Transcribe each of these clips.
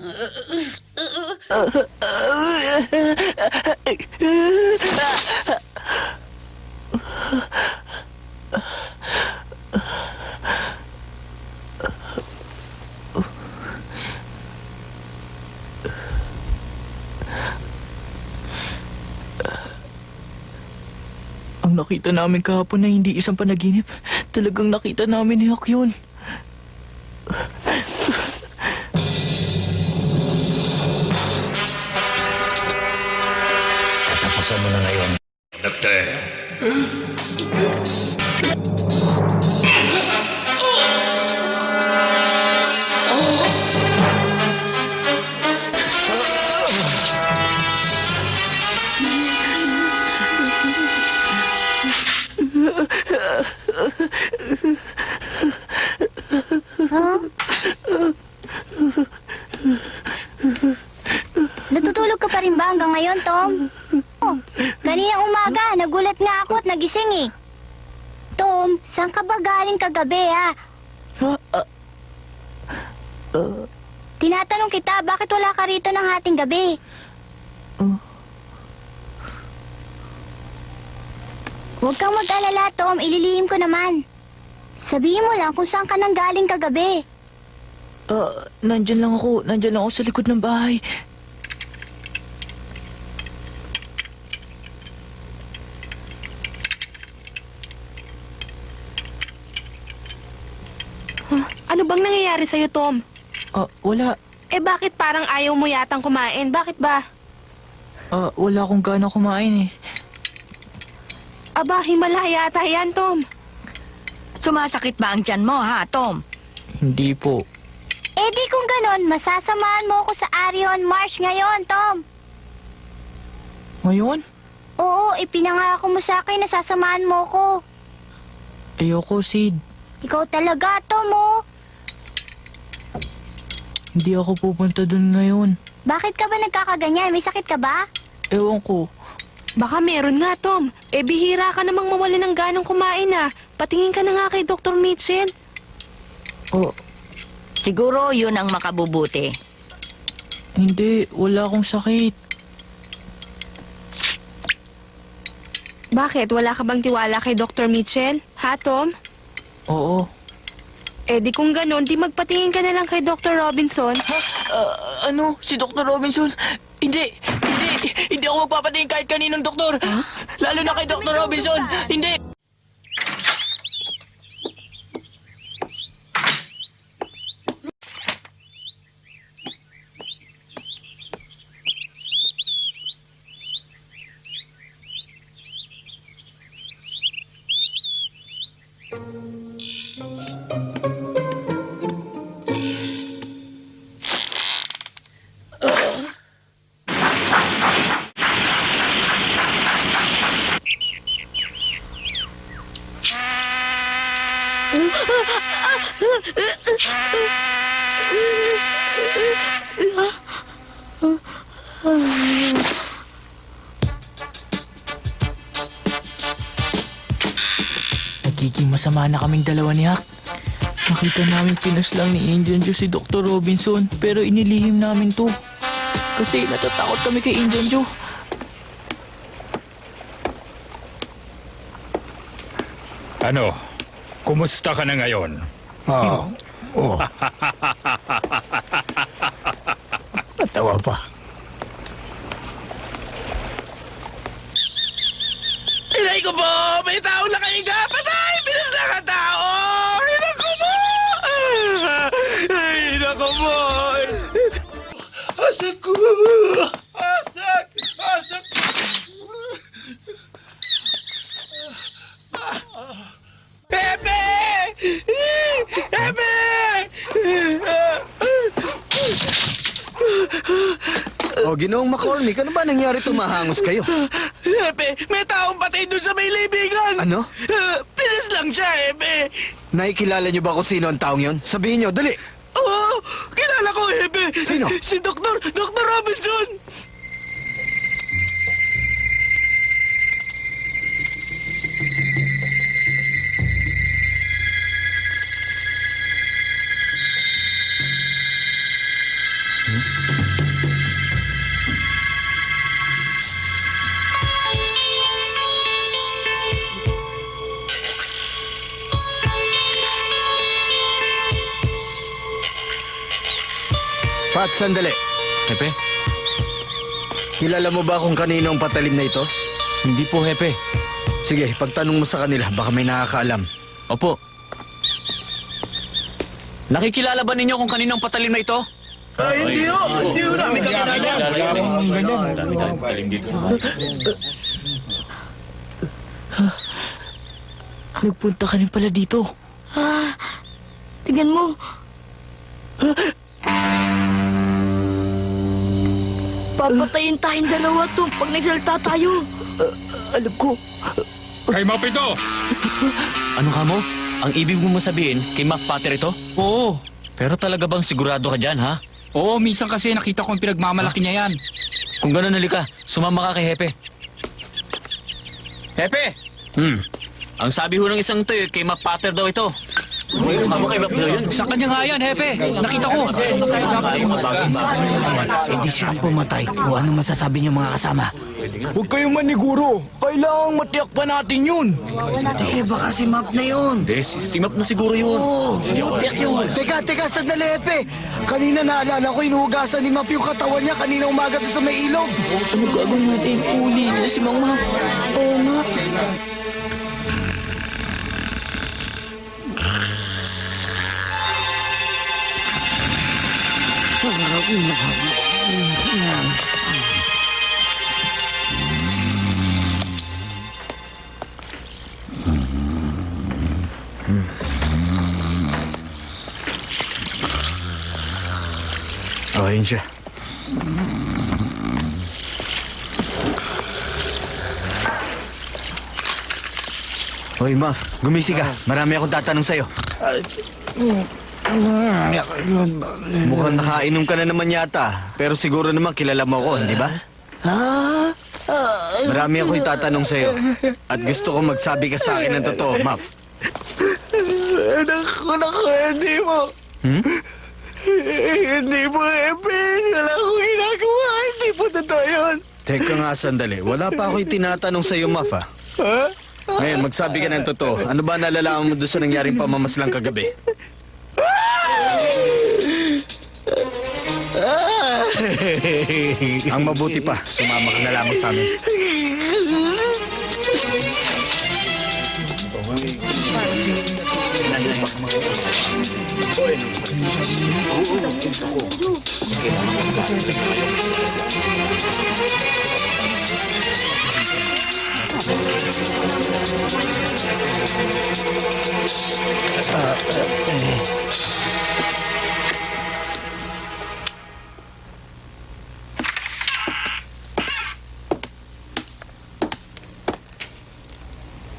Ang nakita namin kahapon na hindi isang panaginip. Talagang nakita namin ni Hak. Kagabi, ha? Tinatanong kita, bakit wala ka rito ng hating gabi? Huwag kang mag-alala, Tom. Ililihim ko naman. Sabihin mo lang kung saan ka nang galing kagabi. Ah, nandyan lang ako. Nandyan lang ako sa likod ng bahay. Nangyayari sa'yo, Tom? Ah, wala. Eh bakit parang ayaw mo yatang kumain? Bakit ba? Ah, wala akong gana kumain eh. Aba, himala yata yan, Tom. Sumasakit ba ang tiyan mo, ha, Tom? Hindi po. Eh di kung ganon, masasamahan mo ako sa Arion Marsh ngayon, Tom. Ngayon? Oo, ipinangako mo sa akin na sasamahan mo ko. Ayoko, Sid. Ikaw talaga, Tom, oh. Hindi ako pupunta dun ngayon. Bakit ka ba nagkakaganyan? May sakit ka ba? Ewan ko. Baka meron nga, Tom. Eh, bihira ka namang mawala ng ganong kumain, ah. Patingin ka na nga kay Dr. Mitchell. Oh, Siguro yun ang makabubuti. hindi. Wala akong sakit. Bakit? Wala ka bang tiwala kay Dr. Mitchell? Ha, Tom? Oo. Eh, di kung ganon, di magpatingin ka na lang kay Dr. Robinson. Ha? Ah, ano? Si Dr. Robinson? Hindi. Hindi. Hindi ako magpapatingin kahit kaninong doktor. Lalo na kay Dr. Robinson. Hindi. Nagiging masama na kaming dalawa ni Hak. Nakita namin pinas lang ni Indian Joe si Dr. Robinson pero inilihim namin to. Kasi natatakot kami kay Indian Joe. Ano? Kumusta ka na ngayon? Ah, oh. O, Ginoong McCormick, ano ba nangyari tumahangos kayo? Pepe, may taong patay doon sa may libingan! Ano? Pinis lang siya, Pepe! Nakikilala niyo ba kung sino ang taong yon? Sabihin niyo, dali! Oo! kilala ko, Hebe! Sino? Si Doktor, Doktor Pat, sandali. Hepe? Kilala mo ba kung kanino ang patalim na ito? Hindi po, Hepe. Sige, pagtanong mo sa kanila, baka may nakakaalam. Opo. Nakikilala ba ninyo kung kaninong patalim na ito? Ay, hindi ho! Hindi ho namin Nagpunta ka rin pala dito. Ah, tignan mo. Papatayin tayong dalawa to pag nagsalita tayo. Alam ko. Kay Mapito! Ano ka mo? Ang ibig mo sabihin, kay Mac Pater ito? Oo. Pero talaga bang sigurado ka dyan, ha? Oo, minsan kasi nakita ko yung pinagmamalaki niya yan. Kung gano'n halika, sumama ka kay Hepe. Hepe! Hmm. Ang sabi ho ng isang to, kay Mac Pater daw ito. Ano kay Mac yun? Sa kanya nga yan, Hepe. Nakita ko. Hindi siya ang pumatay. O ano masasabi niyo mga kasama? Huwag kayong maniguro. Kailangang matiyak pa natin yun. Eh, baka si Map na yun. Hindi, si, Map na siguro yun. Oo. Matiyak yun. Teka, teka, sandali, Epe. Kanina naalala ko, inuhugasan ni Map yung katawan niya kanina umaga doon sa may ilog. Ano gagawin natin? Uli na si Mang Mac. Oo nga. Oh, yun siya. Hoy, Maf, gumisi ka. Marami akong tatanong sa'yo. Mukhang nakainom ka na naman yata. Pero siguro naman kilala mo ako, di ba? Ha? Marami akong itatanong sa'yo. At gusto ko magsabi ka sa akin ng totoo, Maf. Naku, naku, hindi mo. Hmm? Hindi mo, Epe. Wala akong ginagawa. Hindi po totoo yun. Teka nga sandali. Wala pa ako itinatanong sa'yo, Maf, ha? Ha? Ngayon, magsabi ka ng totoo. Ano ba nalalaman mo doon sa nangyaring pamamaslang kagabi? Ang mabuti pa, sumama ka na lamang sa amin.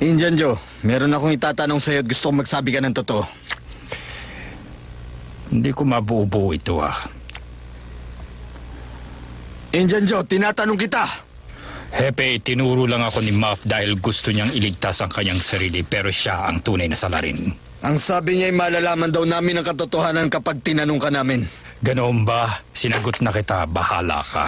Indian Joe, meron akong itatanong sa'yo at gusto ko magsabi ka ng totoo. Hindi ko mabubuo ito ah. Indian Joe, tinatanong kita! Hepe, tinuro lang ako ni Muff dahil gusto niyang iligtas ang kanyang sarili pero siya ang tunay na salarin. Ang sabi niya ay malalaman daw namin ang katotohanan kapag tinanong ka namin. Ganoon ba? Sinagot na kita, bahala ka.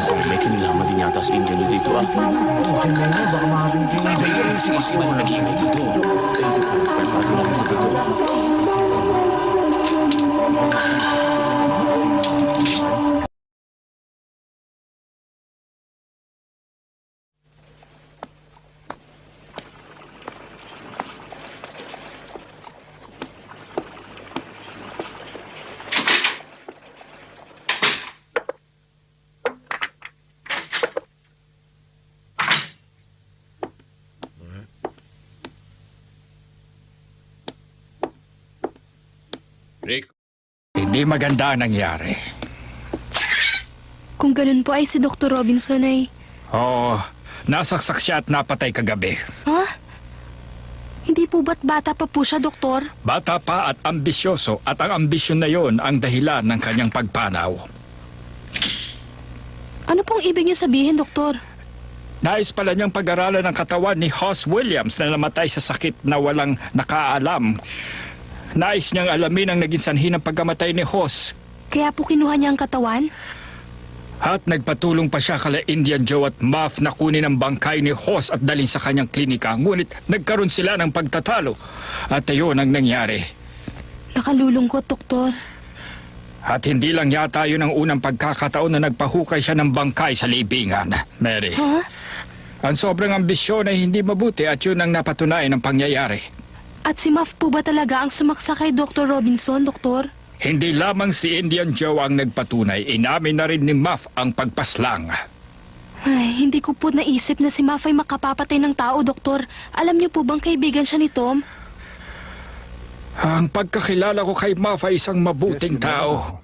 May kinilaman din yata sa Indian dito ah. Hindi maganda ang nangyari. Kung ganun po ay si Dr. Robinson ay... Oo, nasaksak siya at napatay kagabi. Ha? Hindi po ba't bata pa po siya, Doktor? Bata pa at ambisyoso at ang ambisyon na yon ang dahilan ng kanyang pagpanaw. Ano pong ibig niyo sabihin, Doktor? Nais pala niyang pag-aralan ng katawan ni Hoss Williams na namatay sa sakit na walang nakaalam. Nais niyang alamin ang naging sanhi ng pagkamatay ni Hoss. Kaya po kinuha niya ang katawan? At nagpatulong pa siya kala Indian Joe at Muff na kunin ang bangkay ni Hoss at dalhin sa kanyang klinika. Ngunit nagkaroon sila ng pagtatalo. At ayun ang nangyari. Nakalulungkot, doktor. At hindi lang yata yun ang unang pagkakataon na nagpahukay siya ng bangkay sa libingan, Mary. Ha? Ang sobrang ambisyon ay hindi mabuti at yun ang napatunayan ng pangyayari. At si Muff po ba talaga ang sumaksa kay Dr. Robinson, doktor? Hindi lamang si Indian Joe ang nagpatunay, inamin na rin ni Muff ang pagpaslang. Ay, hindi ko po naisip na si Muff ay makapapatay ng tao, doktor. Alam niyo po bang kaibigan siya ni Tom? Ang pagkakilala ko kay Muff ay isang mabuting tao.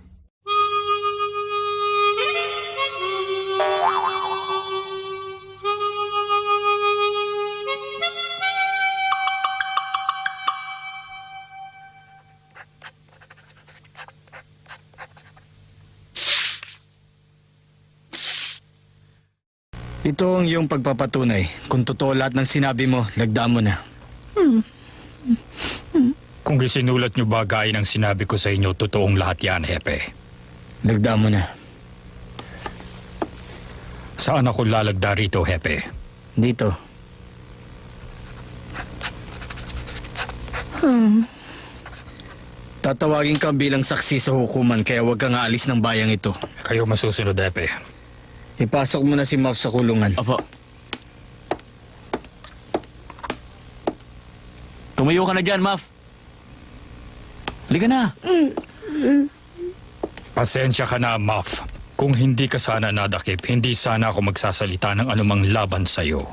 Ito ang iyong pagpapatunay. Kung totoo lahat ng sinabi mo, lagdaan mo na. Kung isinulat niyo ba gaya ng sinabi ko sa inyo, totoong lahat yan, Hepe. Lagdaan mo na. Saan ako lalagda rito, Hepe? Dito. Tatawagin ka bilang saksi sa hukuman kaya huwag kang aalis ng bayang ito. Kayo masusunod, Hepe. Ipasok mo na si Muff sa kulungan. Apo. Tumayo ka na dyan, Muff. Halika na. Pasensya ka na, Muff. Kung hindi ka sana nadakip, hindi sana ako magsasalita ng anumang laban sa'yo.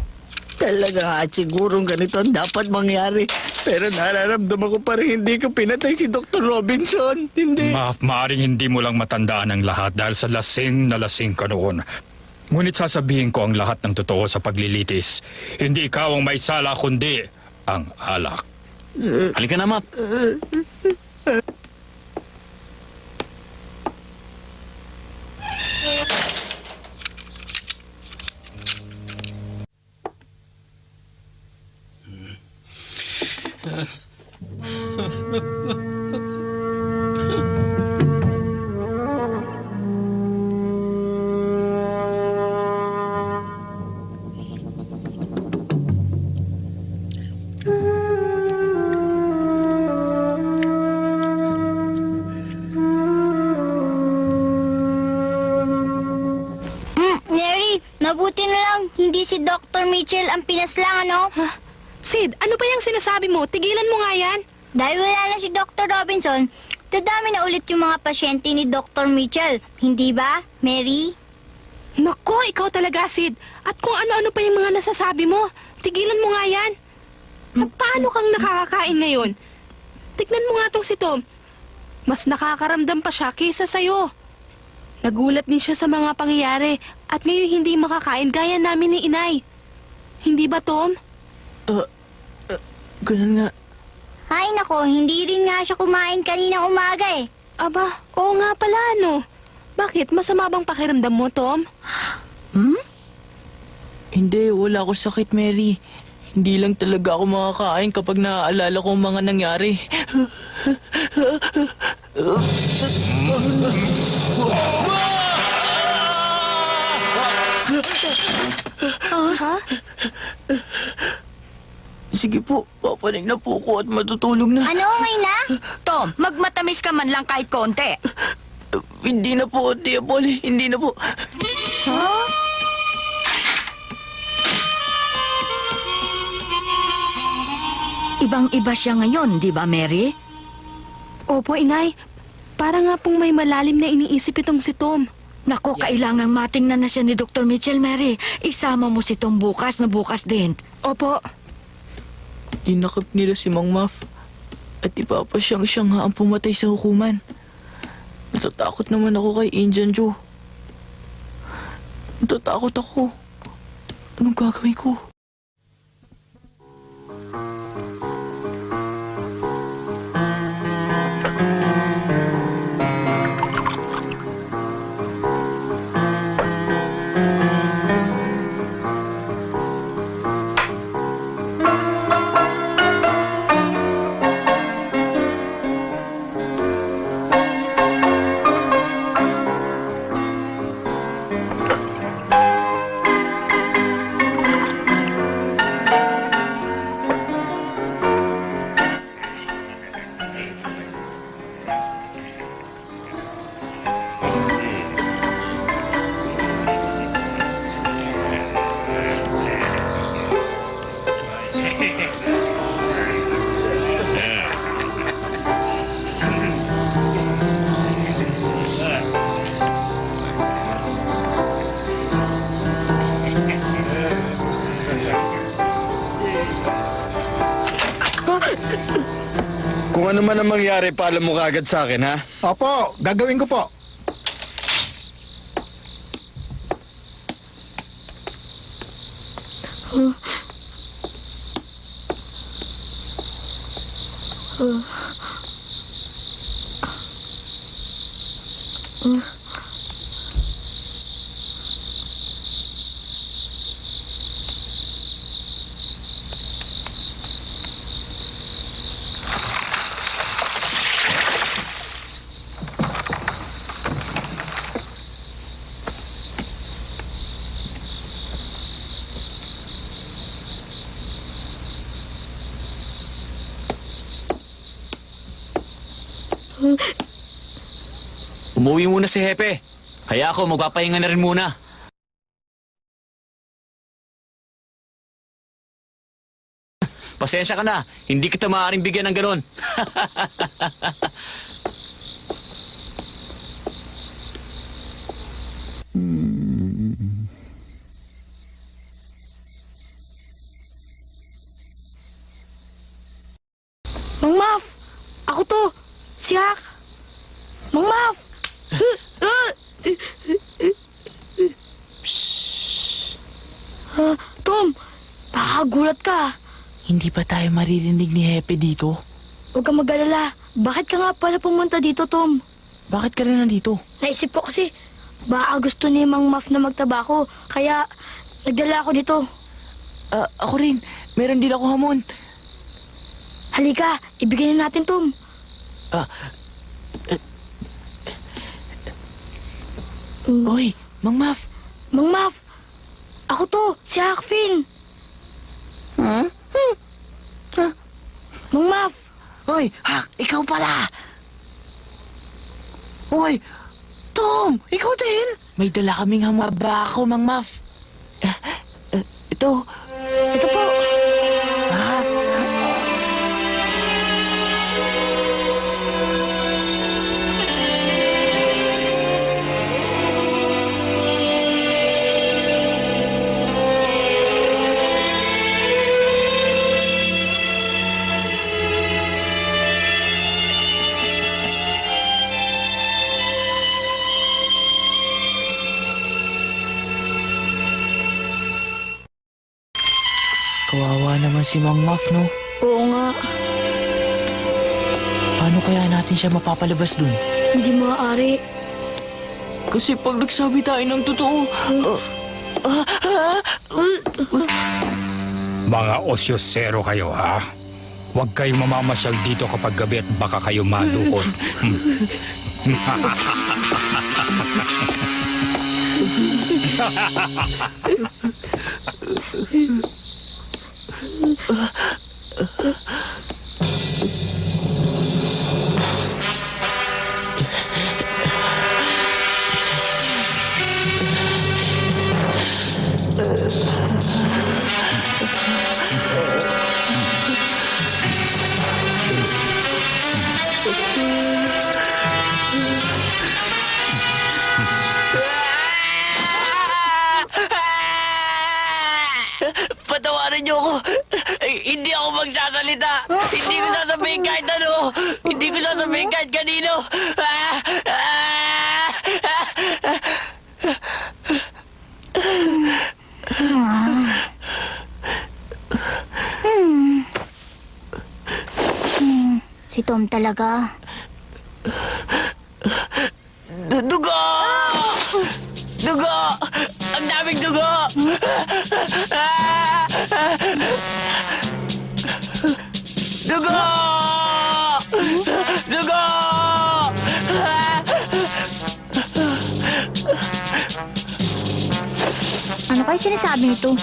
Talaga nga at sigurong ganito ang dapat mangyari. Pero nararamdaman ko pa rin hindi ko pinatay si Dr. Robinson. Hindi. Muff, maaring hindi mo lang matandaan ang lahat dahil sa lasing na lasing ka noon. Ngunit sasabihin ko ang lahat ng totoo sa paglilitis. Hindi ikaw ang may sala kundi ang alak. Halika na, Muff. Mitchell ang pinaslang, ano? Ha? Sid, ano ba yung sinasabi mo? Tigilan mo nga yan. Dahil wala na si Dr. Robinson, dadami na ulit yung mga pasyente ni Dr. Mitchell. Hindi ba, Mary? Nako, ikaw talaga, Sid. At kung ano-ano pa yung mga nasasabi mo, tigilan mo nga yan. At paano kang nakakakain ngayon? Tignan mo nga tong si Tom. Mas nakakaramdam pa siya kaysa sa'yo. Nagulat din siya sa mga pangyayari at ngayon hindi makakain gaya namin ni Inay. Hindi ba, Tom? Uh, uh, ganun nga. Ay nako, hindi rin nga siya kumain kaninang umaga eh. Aba, oo nga pala, ano? Bakit? Masama bang pakiramdam mo, Tom? Hmm? Hindi, wala ko sakit, Mary. Hindi lang talaga ako makakain kapag naaalala ko ang mga nangyari. Sige po, papanig na po ko at matutulog na. Ano, ngayon na? Tom, magmatamis ka man lang kahit konti. Uh, hindi na po, Tia Polly. Hindi na po. Ibang-iba siya ngayon, di ba, Mary? Opo, Inay. Para nga pong may malalim na iniisip itong si Tom. Nako, kailangang matingnan na siya ni Dr. Mitchell, Mary. Isama mo si Tom bukas na bukas din. Opo. Dinakip nila si Mang Muff. At ipapasyang siya nga ang pumatay sa hukuman. Natatakot naman ako kay Indian Joe. Natatakot ako. Anong gagawin ko? Mangyari, paalam mo kagad sa akin, ha? Opo, gagawin ko po. Umuwi muna si Hepe. Kaya ako, magpapahinga na rin muna. Pasensya ka na, hindi kita maaaring bigyan ng ganon. Mang Maf! Ako to! Si Hak! Mang Maf! Ah, Tom! Nakakagulat ka. Hindi ba tayo maririnig ni Hepe dito? Huwag kang mag-alala. Bakit ka nga pala pumunta dito, Tom? Bakit ka rin nandito? Naisip ko kasi, baka gusto ni Mang Maf na magtabako. Kaya, nagdala ako dito. Ah, ako rin, meron din ako hamon. Halika, ibigay na natin, Tom. Ah, Mm. oy, Mang Maf, Mang Maf! Ako to, si Hakfin. Ha? Mang Maf! Hoy, Hak, ikaw pala! Hoy, Tom, ikaw din? may dala kaming hamaba ako, Mang Maf. Ah, ah, ito, Ito po. Maf, no? Oo nga, Paano kaya natin siya mapapalabas dun? hindi maaari. Kasi pag nagsabi tayo ng totoo, ah, ah, ah, Mga osyosero kayo, ha? Huwag kayong mamamasyal dito kapag gabi at baka kayo madukot. Patawarin Si Tom talaga. Du- Dugo! Dugo! Ang daming dugo! Dugo! Dugo! Ano kayo sinasabi nito?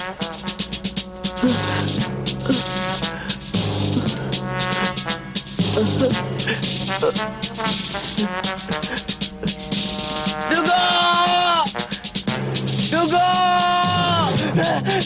Yeah.